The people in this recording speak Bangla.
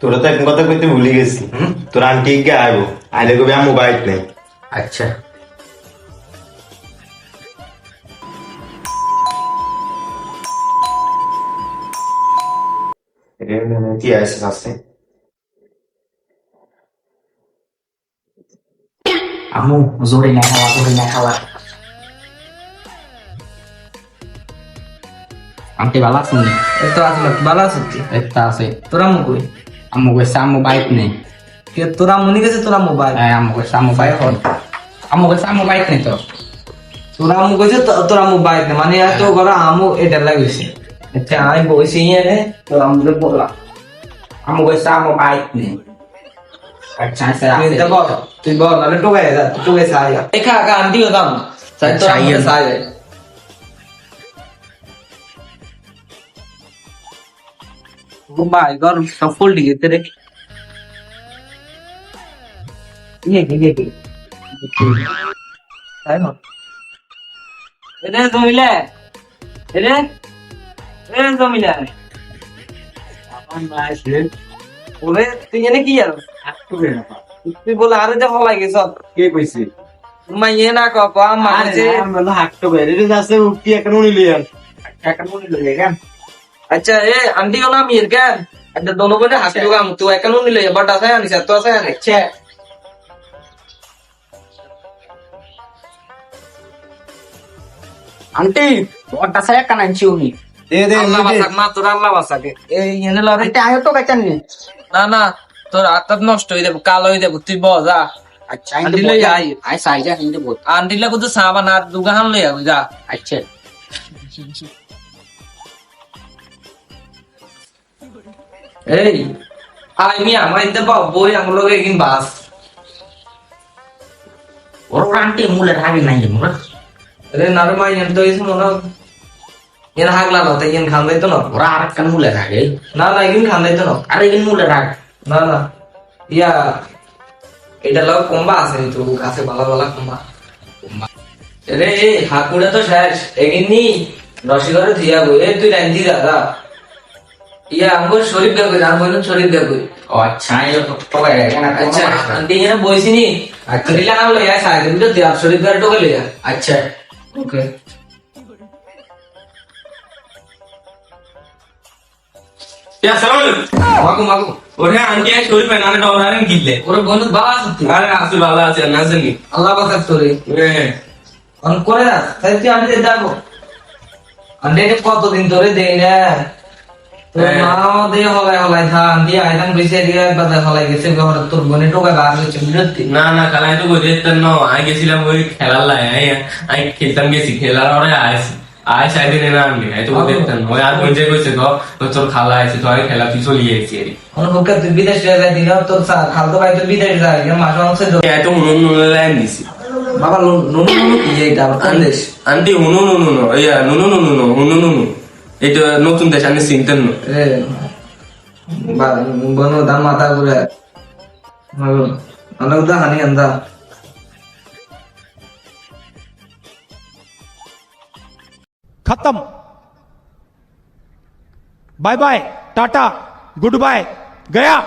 তোরা তো এখন কথা কইতে ভুলে গেছি? তোর আন্টি কে আইবো? আইলে কবি আমার মোবাইল নেই। আচ্ছা। কি আছে আছে আম্মু জোরে না খাওয়া জোরে না খাওয়া আন্টি ভালো আছেন এই তো আসলে ভালো আছিস তুই? একটা আছে। তোরা আম্মু কই? আম্মু কইছে আম্মু বাইক নেই কে তোরা মনে গেছে তোরা মোবাইল হ্যাঁ আম্মু কইছে আম্মু বাইক নেই আম্মু কইছে আম্মু বাইক নেই তো। তোরা আম্মু কইছে তো- তোরা মোবাইল নে। মানে এত ঘরে আমু এটা লাগিয়েছে আচ্ছা আমি বসে ইয়ে তোরা আম্মুকে বললাম আম্মু কইছে আম্মু বাইক নেই আচ্ছা আচ্ছা তুই তো বল তুই বল নাহলে টোকে যা টোকে সাই একা একা আন্টি হতাম। তাই তোরা সাই আম্মুকে ভাই গর সব ফুল দিকে তেরে ইয়ে ইয়ে কি তাই না? এরে জমিলে এরে এরে জমিলে। ওরে তুই এনে কি আর? তুই বলে আরে যা ভালো লাগে সব কে কইছি? মাইয়ে না যে আমরা হাঁটতে বাইরে যাচ্ছে উঠি এখন নিলি আর এখন নিলি কেন আচ্ছা এ আন্টি না মির কেন আচ্ছা দোনো বনে হাসি গাম তুই একানো নিলে বাট আছে আনিস তো আছে আনিস আচ্ছা। আন্টি ওটা সায়া কানা চিউনি দে দে আল্লাহ বাসাক মা তোর আল্লাহ বাসাকে। এই এনে লরে আন্টি আয়ো তো বেচান নি। না না তোর আত্মাত নষ্ট হয়ে যাব কালো হয়ে যাব তুই ব যা। আচ্ছা আন্টি লই আই। আই সাই যা বল। আন্টি লাগু তো সাবা না দুগাহান লই আবি যা। আচ্ছা। এই আই মি আমার ইতে পাও বই আমার লগে কিন বাস। ওর আন্টি মুলে রাগি নাই মোরা। রে নারে মা ইন তো ইস মনে হাগলা না তাই ইন খান দাইতো না। ওরা আর কান মুলে রাগে না না ইন খান দাইতো না। আরে ইন মুলে রাগ না না ইয়া এটা লগ কম্বা আছে তো কাছে ভালো ভালো কম্বা। রে হাকুড়ে তো শেষ এগিনি রসিগরে থিয়া গো এ তুই লাইন দি দাদা। ইয়া আমগো শরীফ দা কই আম বলুন শরীফ দা কই ও আচ্ছা এই তো তো আচ্ছা আচ্ছা। আন্টি এখানে বইছিনি আচ্ছা। রিলা নাম লইয়া সাই তুমি তো দেব শরীফ দার টোকে লইয়া আচ্ছা। ওকে। Ya salam. মাগো মাগো। ওরে আন্টি ওরে বন্ধু বাবা আছে আরে আসি ভালো আছে না জানি আল্লাহ তোরে। অন করে না তাই তুই আন্টি কতদিন ধরে দেই না? না না কালাই তো আই গেছিলাম ওই খেলার লাই আই আই খেলতাম গেছি খেলার ওরে আইছি আই সাইডে না আনলি আই তো গজে ওই আর মজে কইছে তো তো তোর খালা আইছে তো আই খেলা তুই চলি আইছি আরে তুই বিদেশ যাই দিন তোর ভাই তো বিদেশ যায় মাসে মাসে আই তো নুন লাইন দিছি বাবা নুনু নুনু কি এইটা আবার কোন দেশ আন্টি হুনু নুনু নো ইয়া নুনু নুনু নো হুনু নুনু এটা নতুন দেশ আমি চিনতেন না। বনো দাম মাথা ঘুরে। অনেক দা হানি আন্দা খতম। Bye bye tata goodbye Gaya.